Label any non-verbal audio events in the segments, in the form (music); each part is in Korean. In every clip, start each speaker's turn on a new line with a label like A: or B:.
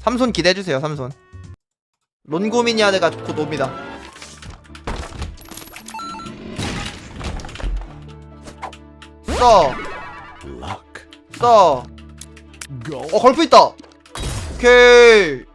A: 삼손 기대해주세요 삼손. 론고미니아드가 곧 옵니다. 써! 써! 어 걸프 있다. 오케이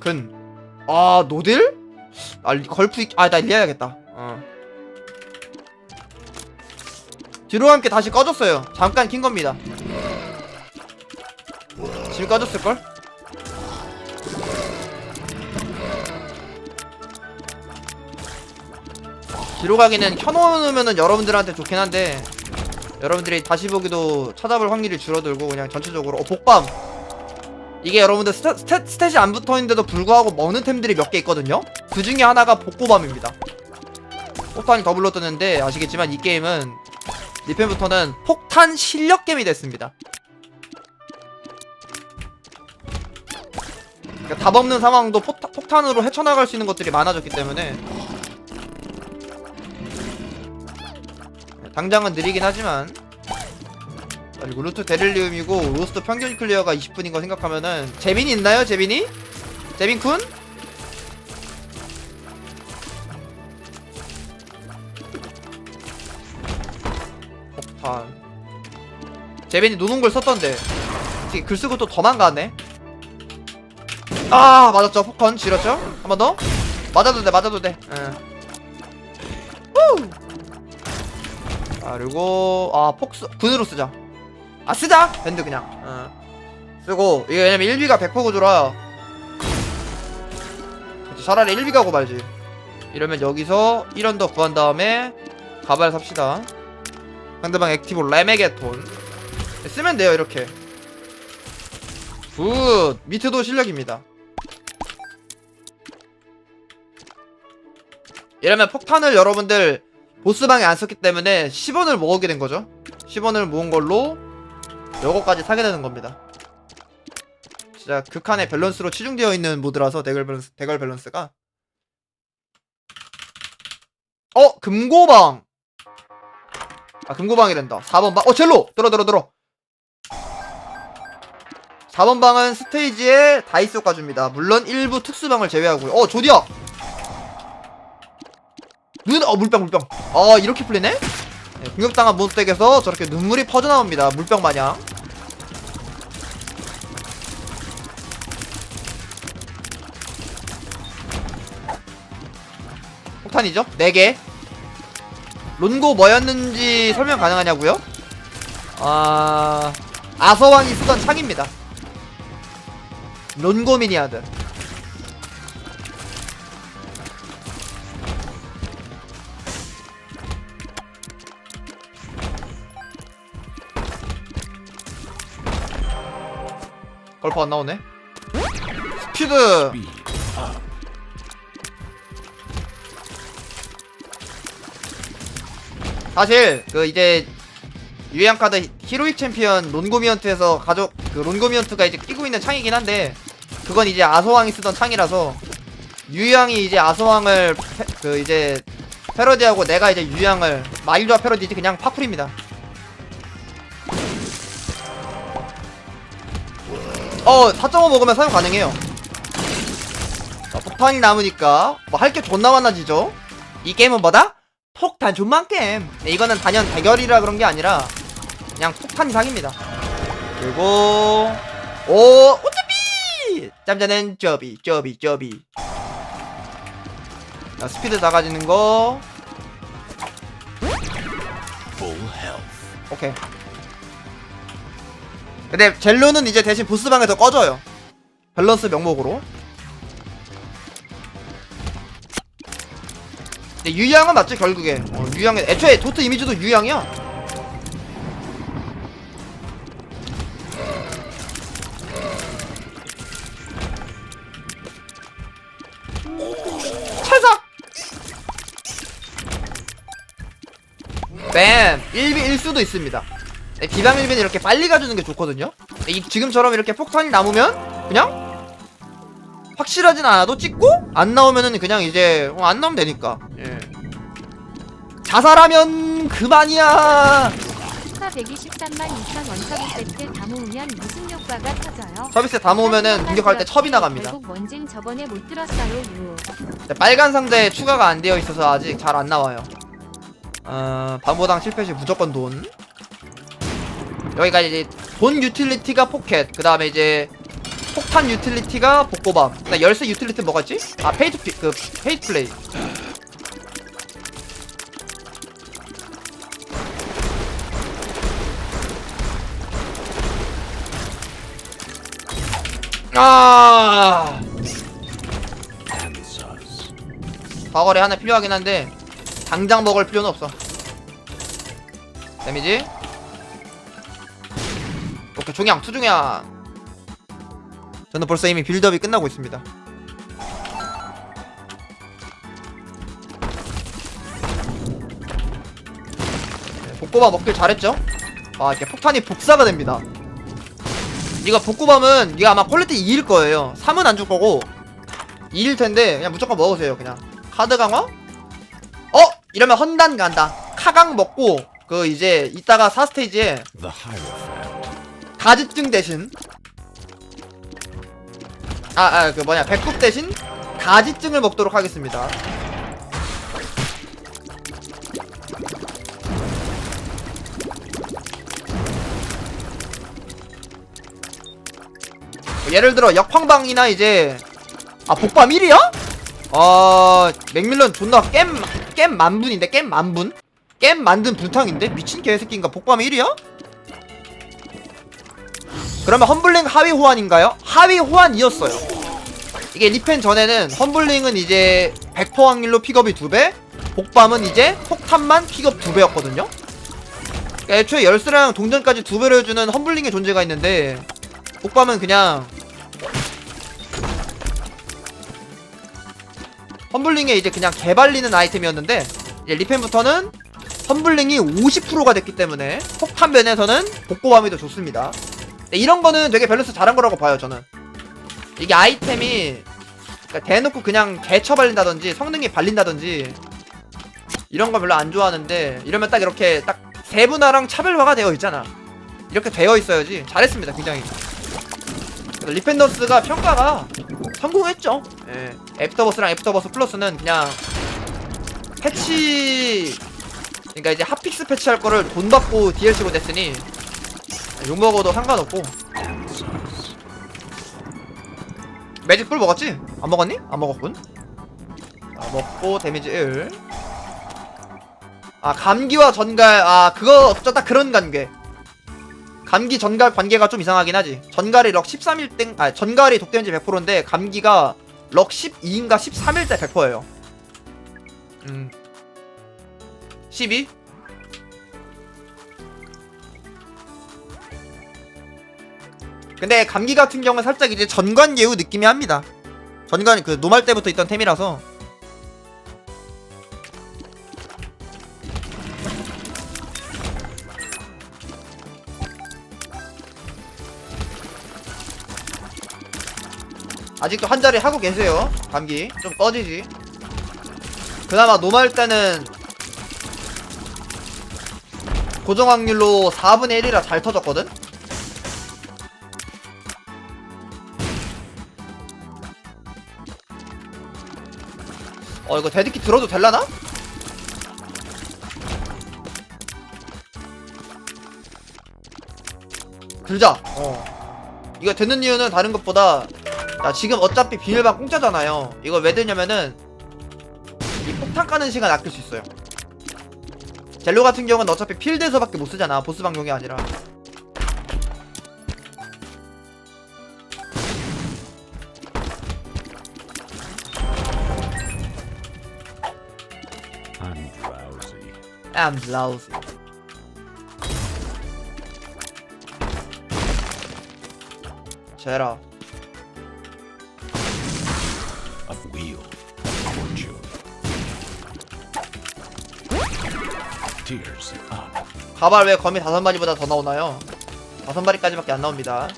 A: 근. 아, 노딜? 아, 리- 걸프, 있- 아, 나 리해야겠다. 어. 뒤로 함께 다시 꺼졌어요. 잠깐 킨 겁니다. 지금 꺼졌을걸? 뒤로 가기는 켜놓으면은 여러분들한테 좋긴 한데 여러분들이 다시 보기도 찾아볼 확률이 줄어들고 그냥 전체적으로 어 복밤 이게 여러분들 스탯, 스탯, 스탯이 안 붙어있는데도 불구하고 먹는 템들이 몇 개 있거든요? 그 중에 하나가 복고밤입니다. 폭탄이 더블로 뜨는데 아시겠지만 이 게임은 리펜부터는 폭탄 실력 게임이 됐습니다. 그러니까 답 없는 상황도 포타, 폭탄으로 헤쳐나갈 수 있는 것들이 많아졌기 때문에 당장은 느리긴 하지만 그리고 루트 데릴리움이고 로스트 평균 클리어가 20분인 거 생각하면은 재빈이 있나요 재빈이? 재빈쿤? 폭탄 재빈이 노는 걸 썼던데 글 쓰고 또 도망가네 아 맞았죠 폭컨 지렸죠? 한 번 더? 맞아도 돼 맞아도 돼 응. 후! 아 그리고 아 폭스 군으로 쓰자 아 쓰자. 밴드 그냥. 어. 쓰고 이게 왜냐면 1비가 100% 구조라 그치, 차라리 1비 가고 말지. 이러면 여기서 1원 더 구한 다음에 가발 삽시다. 상대방 액티브 레메게톤. 쓰면 돼요 이렇게. 굿! 미트도 실력입니다. 이러면 폭탄을 여러분들 보스방에 안 썼기 때문에 10원을 모으게 된 거죠. 10원을 모은 걸로 요거까지 사게 되는 겁니다. 진짜 극한의 밸런스로 치중되어 있는 모드라서 대결 밸런스 대결 밸런스가. 어? 금고방! 아 금고방이란다. 4번 방 어 젤로! 들어 들어 들어. 4번 방은 스테이지에 다이소 가줍니다. 물론 일부 특수방을 제외하고요. 어 조디야 눈, 어 물병 물병. 어 이렇게 풀리네? 네, 공격당한 몬스터에게서 저렇게 눈물이 퍼져나옵니다. 물병 마냥. 폭탄이죠? 4개. 론고 뭐였는지 설명 가능하냐고요? 아... 아서왕이 쓰던 창입니다. 론고 미니아드 걸퍼 안 나오네 스피드. 사실 그 이제 유행 카드 히로익 챔피언 론고미언트에서 가족 그 론고미언트가 이제 끼고 있는 창이긴 한데 그건 이제 아소왕이 쓰던 창이라서 유양이 이제 아소왕을 패- 그 이제 패러디하고 내가 이제 유양을 마일드와 패러디지 그냥 파풀입니다. 어 4.5 먹으면 사용 가능해요. 자, 폭탄이 남으니까 뭐 할 게 존나 많아지죠. 이 게임은 뭐다? 폭탄 존만 게임. 네, 이거는 단연 대결이라 그런 게 아니라 그냥 폭탄 이상입니다. 그리고 오 어차피 짬짜는 저비 저비 저비. 자, 스피드 나가지는 거
B: Full health.
A: 오케이. 근데 젤로는 이제 대신 보스방에서 꺼져요. 밸런스 명목으로. 근데 유양은 맞지 결국에. 어, 유양에 애초에 도트 이미지도 유양이야. 뱀 1비 1수도 있습니다 네, 비방 1비는 이렇게 빨리 가주는 게 좋거든요 네, 이, 지금처럼 이렇게 폭탄이 남으면 그냥 확실하진 않아도 찍고 안 나오면은 그냥 이제 어, 안 나오면 되니까 예. 자살하면 그만이야
C: 추가 123만 2천 원 서비 세트 다 모으면 무슨 효과가 터져요?
A: 서비스 다 모으면은 공격할 때 첩이 나갑니다
C: 결국 뭔진 저번에 못 들었어요. 유.
A: 네, 빨간 상자에 추가가 안 되어 있어서 아직 잘 안 나와요. 어, 반보당 7패시 무조건 돈. 여기가 이제 돈 유틸리티가 포켓, 그 다음에 이제 폭탄 유틸리티가 복고밤. 나 열쇠 유틸리티 뭐가 있지? 아 페이트 피, 그 페이트 플레이. 아. 과거래 하나 필요하긴 한데 당장 먹을 필요는 없어 데미지 오케이 종양 투종양 저는 벌써 이미 빌드업이 끝나고 있습니다. 네, 복고밥 먹길 잘했죠? 아 이렇게 폭탄이 복사가 됩니다. 이거 복고밤은 이게 아마 퀄리티 2일 거예요. 3은 안 줄 거고 2일 텐데 그냥 무조건 먹으세요 그냥. 카드 강화? 어? 이러면 헌단 간다. 카강 먹고 그 이제 이따가 4스테이지에 가지증 대신 아 아 그 뭐냐 백국 대신 가지증을 먹도록 하겠습니다 뭐 예를 들어 역황방이나 이제 아 복밤 1이야? 아 맥밀런 존나 겜, 겜 만분인데 겜 만분? 겜 만든 분탕인데? 미친 개새끼인가 복밤 1이야? 그러면 험블링 하위 호환인가요? 하위 호환이었어요. 이게 리펜 전에는 험블링은 이제 100% 확률로 픽업이 2배 복밤은 이제 폭탄만 픽업 2배였거든요. 그러니까 애초에 열쇠랑 동전까지 2배로 해주는 험블링의 존재가 있는데 복밤은 그냥 험블링에 이제 그냥 개발리는 아이템이었는데 이제 리펜부터는 험블링이 50%가 됐기 때문에 폭탄 면에서는 복고밤이 더 좋습니다 네, 이런 거는 되게 밸런스 잘한 거라고 봐요 저는. 이게 아이템이 그러니까 대놓고 그냥 개처 발린다든지 성능이 발린다든지 이런 거 별로 안 좋아하는데 이러면 딱 이렇게 딱 세분화랑 차별화가 되어 있잖아. 이렇게 되어 있어야지 잘했습니다 굉장히. 리펜더스가 평가가 성공했죠. 예. 애프터버스랑 애프터버스 플러스는 그냥 패치 그러니까 이제 핫픽스 패치할 거를 돈 받고 DLC로 냈으니 욕먹어도 상관없고
B: Answers.
A: 매직불 먹었지? 안 먹었니? 안 먹었군 아, 먹고 데미지 1 아, 감기와 전갈, 아, 그거, 저딱 그런 관계. 감기 전갈 관계가 좀 이상하긴 하지. 전갈이 럭 13일 땡, 아, 전갈이 독데미지 100%인데, 감기가 럭 12인가 13일 때 100%예요. 음. 12? 근데 감기 같은 경우는 살짝 이제 전관 예우 느낌이 합니다. 전관 그 노말 때부터 있던 템이라서 아직도 한 자리 하고 계세요. 감기 좀 꺼지지. 그나마 노말 때는 고정 확률로 4분의 1이라 잘 터졌거든. 어 이거 데드키 들어도 될라나? 들자. 어. 이거 되는 이유는 다른 것보다 자 지금 어차피 비닐방 공짜잖아요. 이거 왜 되냐면은 이 폭탄 까는 시간 아낄 수 있어요. 젤로 같은 경우는 어차피 필드에서밖에 못 쓰잖아 보스 방용이 아니라 I'm lousy 제라
B: A wheel of fortune. Tears up.
A: 가발 왜 검이 다섯 마리보다 더 나오나요? 다섯 마리까지밖에 안 나옵니다.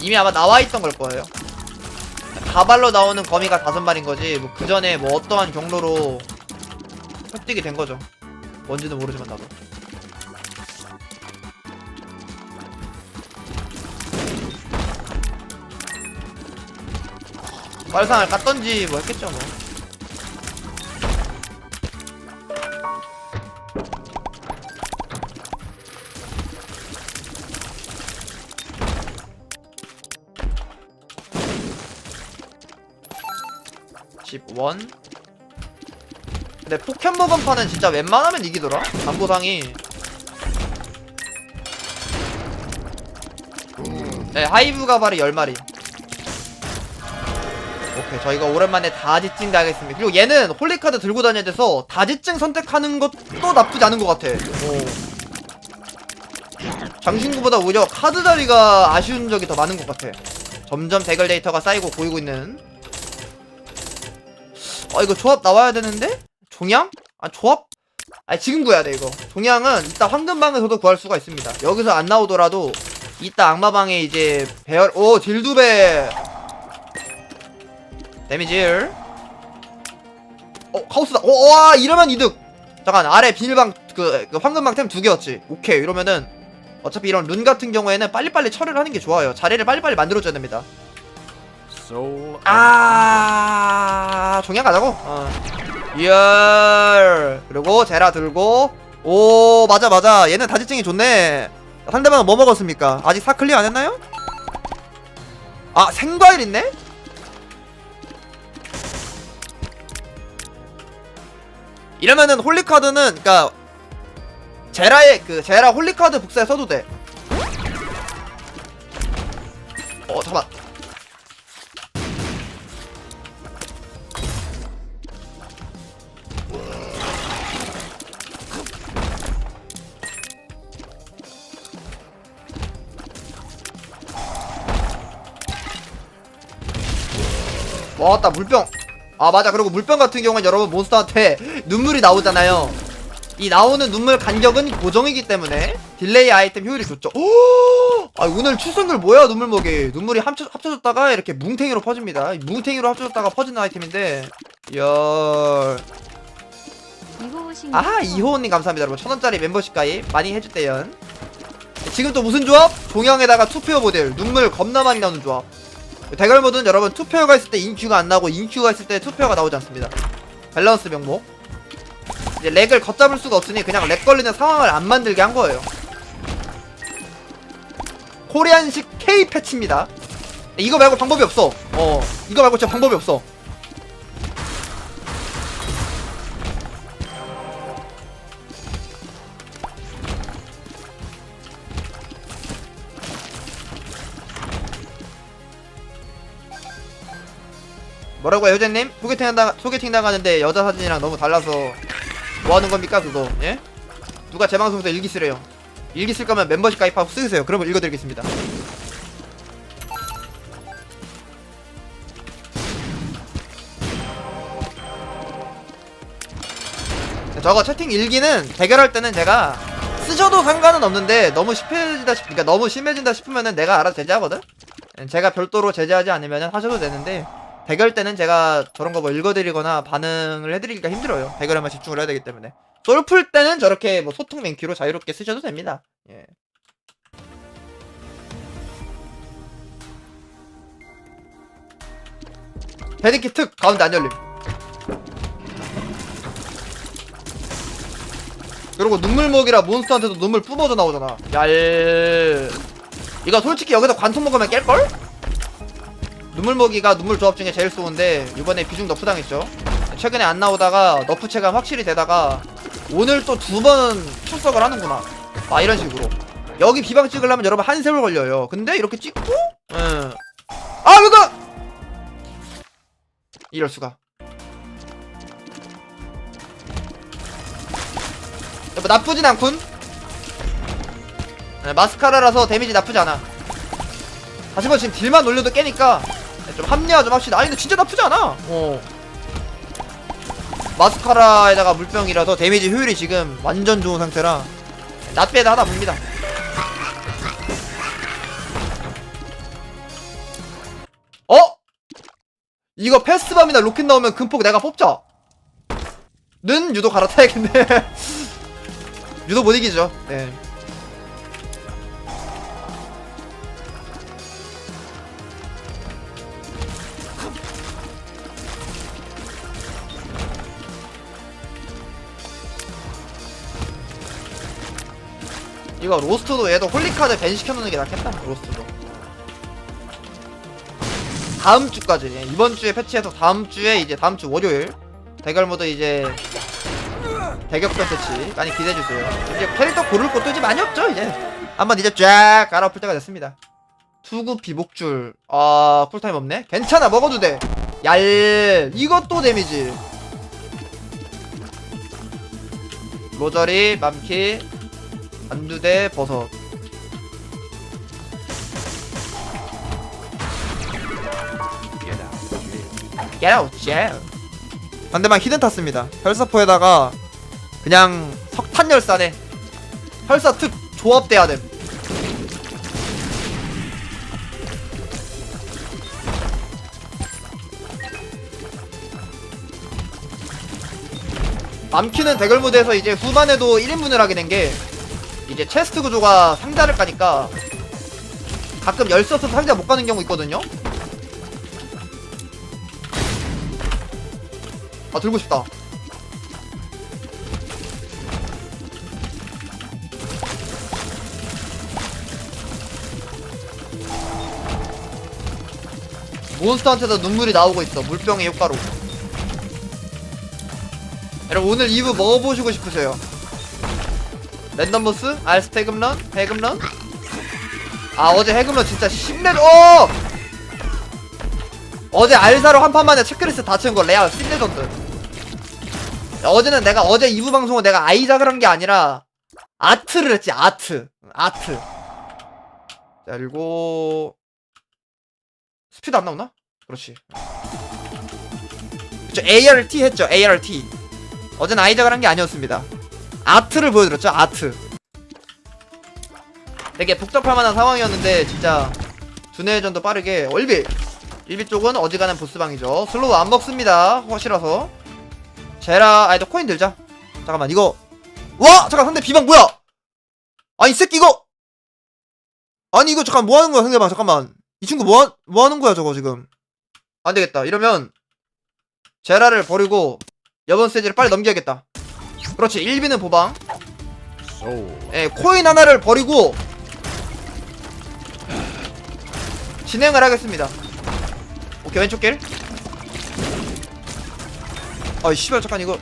A: 이미 아마 나와 있던 걸 거예요. 가발로 나오는 거미가 다섯 마리인 거지. 뭐 그 전에 뭐 어떠한 경로로 획득이 된 거죠. 뭔지는 모르지만 나도. 빨상을 깠던지 뭐 했겠죠 뭐. (10원) 근데 포켓몬건파는 진짜 웬만하면 이기더라. 광고상이. 네 하이브 가발이 10마리. 오케이 저희가 오랜만에 다지증 가겠습니다. 그리고 얘는 홀리카드 들고 다녀야 돼서 다지증 선택하는 것도 나쁘지 않은 것 같아. 오. 장신구보다 오히려 카드 자리가 아쉬운 적이 더 많은 것 같아. 점점 대결 데이터가 쌓이고 보이고 있는. 어 이거 조합 나와야 되는데? 종양? 아 조합? 아 지금 구해야 돼 이거. 종양은 이따 황금방에서도 구할 수가 있습니다. 여기서 안 나오더라도 이따 악마방에 이제 배열 오 딜두배! 데미지를. 어 카오스다. 오 와 이러면 이득! 잠깐 아래 비닐방 그, 그 황금방 템 두 개였지. 오케이 이러면은 어차피 이런 룬 같은 경우에는 빨리빨리 처리를 하는 게 좋아요. 자리를 빨리빨리 만들어줘야 됩니다. 아 종양 가자고. 어. 이열 그리고 제라 들고 오 맞아 맞아 얘는 다지증이 좋네 상대방은 뭐 먹었습니까 아직 사 클리어 안 했나요? 아 생과일 있네? 이러면은 홀리카드는 그니까 제라의 그 제라 홀리카드 복사에 써도 돼. 어 잠깐. 와따 물병. 아 맞아. 그리고 물병 같은 경우는 여러분 몬스터한테 눈물이 나오잖아요. 이 나오는 눈물 간격은 고정이기 때문에 딜레이 아이템 효율이 좋죠. 오! 아 오늘 출생글 뭐야 눈물 먹이? 눈물이 합쳐, 합쳐졌다가 이렇게 뭉탱이로 퍼집니다. 이 뭉탱이로 합쳐졌다가 퍼지는 아이템인데. 열. 아하 이호원님 감사합니다 여러분. 천원짜리 멤버십 가입 많이 해주대요. 지금 또 무슨 조합? 종영에다가 투표 모델. 눈물 겁나 많이 나오는 조합 대결 모드는 여러분 투표가 있을 때 인큐가 안 나오고 인큐가 있을 때 투표가 나오지 않습니다. 밸런스 명목. 이제 렉을 걷잡을 수가 없으니 그냥 렉 걸리는 상황을 안 만들게 한 거예요. 코리안식 K 패치입니다. 이거 말고 방법이 없어. 어 이거 말고 진짜 방법이 없어 뭐라고요 효재님? 소개팅 한다 소개팅 나가는데 여자 사진이랑 너무 달라서 뭐 하는 겁니까 그거 예? 누가 제 방송에서 일기 쓰래요 일기 쓸 거면 멤버십 가입하고 쓰세요 그러면 읽어드리겠습니다 저거 채팅 일기는 대결할 때는 제가 쓰셔도 상관은 없는데 너무 심해진다 싶, 그러니까 너무 심해진다 싶으면은 내가 알아서 제재하거든. 제가 별도로 제재하지 않으면 하셔도 되는데 대결 때는 제가 저런 거 뭐 읽어드리거나 반응을 해드리기가 힘들어요. 대결에만 집중을 해야 되기 때문에. 솔풀 때는 저렇게 뭐 소통 맹키로 자유롭게 쓰셔도 됩니다. 예. 베디키 특 가운데 안 열림. 그리고 눈물 먹이라 몬스터한테도 눈물 뿜어져 나오잖아. 얄. 이거 솔직히 여기서 관통 먹으면 깰걸? 눈물먹이가 눈물 조합 중에 제일 좋은데 이번에 비중 너프 당했죠. 최근에 안 나오다가 너프 체감 확실히 되다가 오늘 또 두 번 출석을 하는구나. 아 이런 식으로. 여기 비방 찍으려면 여러분 한 세월 걸려요. 근데 이렇게 찍고, 응. 아 이거 이럴 수가. 뭐 나쁘진 않군. 네, 마스카라라서 데미지 나쁘지 않아. 하지만 지금 딜만 올려도 깨니까 네, 좀 합리화 좀 합시다. 아니 근데 진짜 나쁘지 않아. 어. 마스카라에다가 물병이라서 데미지 효율이 지금 완전 좋은 상태라 낫배드 하다 봅니다 어? 이거 패스밤이나 로켓 나오면 금폭 내가 뽑자 는 유도 갈아타야겠네 (laughs) 유도 못 이기죠 네. 이거 로스트도 얘도 홀리카드 밴 시켜놓는 게 낫겠다 로스트도. 다음 주까지 예, 이번 주에 패치해서 다음 주에 이제 다음 주 월요일 대결 모드 이제 대격변 패치 많이 기대해주세요. 이제 캐릭터 고를 것도 이제 많이 없죠 이제. 한번 이제 쫙 갈아엎을 때가 됐습니다. 투구 비복줄. 아 쿨타임 없네. 괜찮아 먹어도 돼얄 이것도 데미지. 로저리 맘키 버섯
B: out.
A: Get out, jail. 반대만 히든 탔습니다. 혈사포에다가 그냥 석탄 열사네. 혈사 특 조합돼야 됨. 맘키는 대결 모드에서 이제 후반에도 1인분을 하게 된게 이제 체스트 구조가 상자를 까니까 가끔 열쇠 없어서 상자 못 가는 경우 있거든요. 아 들고 싶다. 몬스터한테도 눈물이 나오고 있어. 물병의 효과로. 여러분 오늘 2부 먹어보시고 싶으세요? 랜덤 보스? 알스 해금런? 해금런? 아 어제 해금런 진짜 10레 어! 어제 알사로 한 판만에 체크리스트 다 채운 거 레알 10레전드 어제는 내가 어제 2부 방송은 내가 아이작을 한 게 아니라 아트를 했지 아트 아트 자 그리고 스피드 안 나오나? 그렇지 그쵸 ART 했죠 ART 어제는 아이작을 한 게 아니었습니다 아트를 보여드렸죠 아트. 되게 복잡할 만한 상황이었는데 진짜 두뇌전도 빠르게 월빌 일비 쪽은 어지간한 보스방이죠. 슬로우 안 먹습니다. 허시라서. 제라 아니 너 코인 들자. 잠깐만 이거. 와! 잠깐 상대 비방 뭐야? 아니 이 새끼 이거! 아니 이거 잠깐 뭐 하는 거야 상대방? 잠깐만. 이 친구 뭐, 하, 뭐 하는 거야 저거 지금? 안 되겠다. 이러면 제라를 버리고 이번 스테이지를 빨리 넘겨야겠다 그렇지 1비는 보방. 예, 코인 하나를 버리고 진행을 하겠습니다. 오케이 왼쪽 길. 아이 씨발 잠깐 이거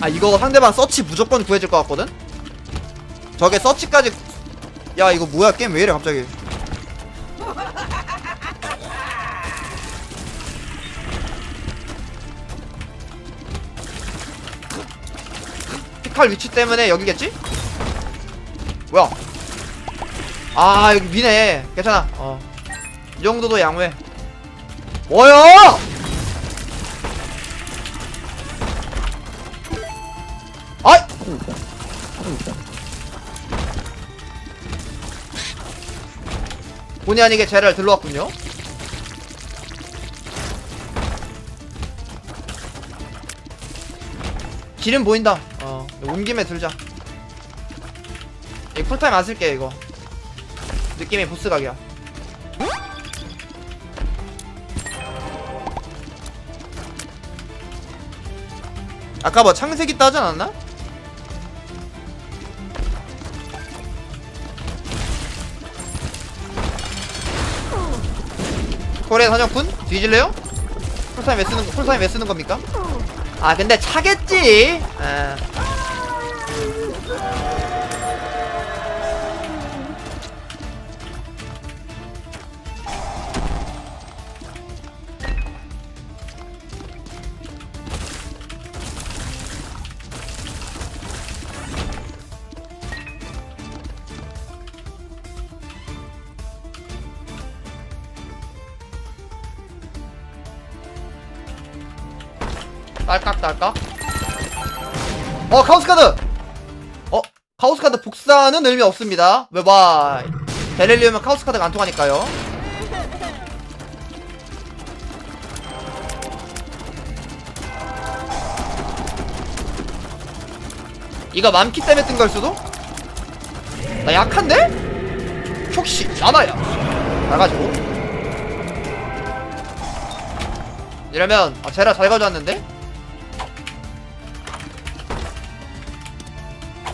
A: 아 이거 상대방 서치 무조건 구해질 것 같거든. 저게 서치까지 야 이거 뭐야 게임 왜 이래 갑자기. 피칼 위치 때문에 여기겠지? 뭐야? 아 여기 미네. 괜찮아. 어 이 정도도 양호해. 뭐야 아이! 본의 아니게 쟤를 들러왔군요. 길은 보인다. 어 온 김에 들자 이 풀타임 안 쓸게 이거 느낌이 보스 각이야 아까 뭐 창색 있다 하지 않았나? 코레 사냥꾼? 뒤질래요? 풀타임 왜 쓰는, 거- 풀타임 왜 쓰는 겁니까? 아 근데 차겠지 아. 딸깍 딸깍? 어 카오스 카드! 어 카오스 카드 복사는 의미 없습니다. 왜바 베렐리움은 카오스 카드가 안 통하니까요. 이거 맘키 때문에 뜬 걸 수도? 나 약한데? 혹시 나나야 나가지고. 이러면 아 제라 잘 가져왔는데?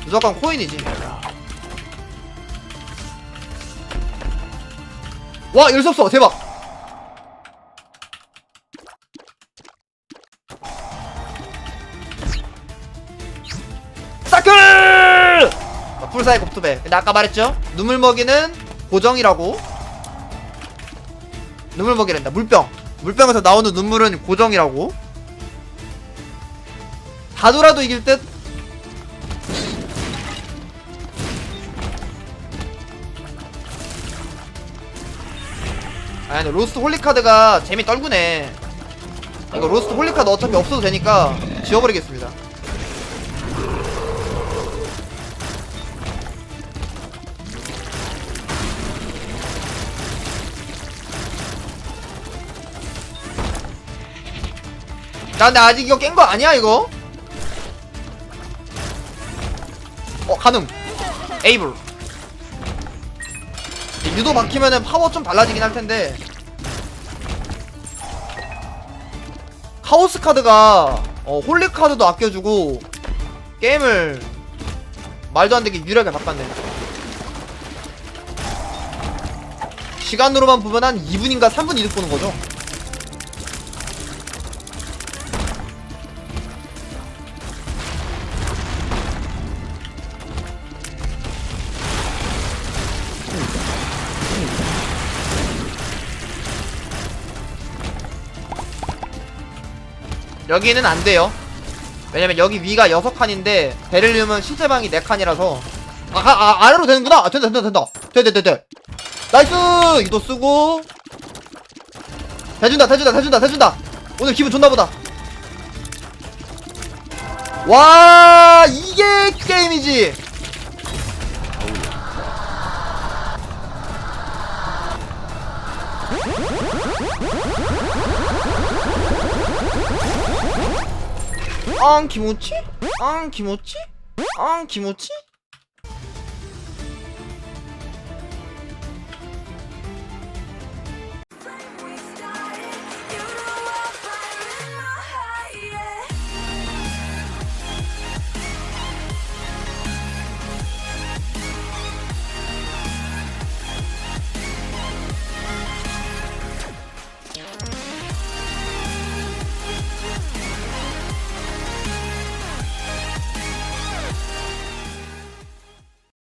A: 무조건 코인이지. 와 열수 없어 대박. 사클! 아, 곱두배. 근데 아까 말했죠? 눈물 먹이는 고정이라고. 눈물 먹이란다. 물병. 물병에서 나오는 눈물은 고정이라고. 다돌아도 이길 듯 아 근데 로스트 홀리카드가 재미 떨구네. 이거 로스트 홀리카드 어차피 없어도 되니까 지워버리겠습니다. 나 근데 아직 이거 깬 거 아니야 이거? 어 가능 에이블 유도 막히면은 파워 좀 달라지긴 할 텐데. 카오스 카드가 어, 홀리 카드도 아껴주고 게임을 말도 안 되게 유리하게 바꿨네. 시간으로만 보면 한 2분인가 3분 이득 보는 거죠 여기는 안 돼요. 왜냐면 여기 위가 6칸인데 베를륨은 실제 방이 4칸이라서 아, 아, 아 아래로 되는구나. 아, 된다 된다 된다. 돼돼 돼돼. 나이스. 이도 쓰고 대준다 대준다 대준다 대준다. 오늘 기분 좋나 보다. 와 이게 게임이지. 앙 기모치? 앙 기모치? 앙 기모치?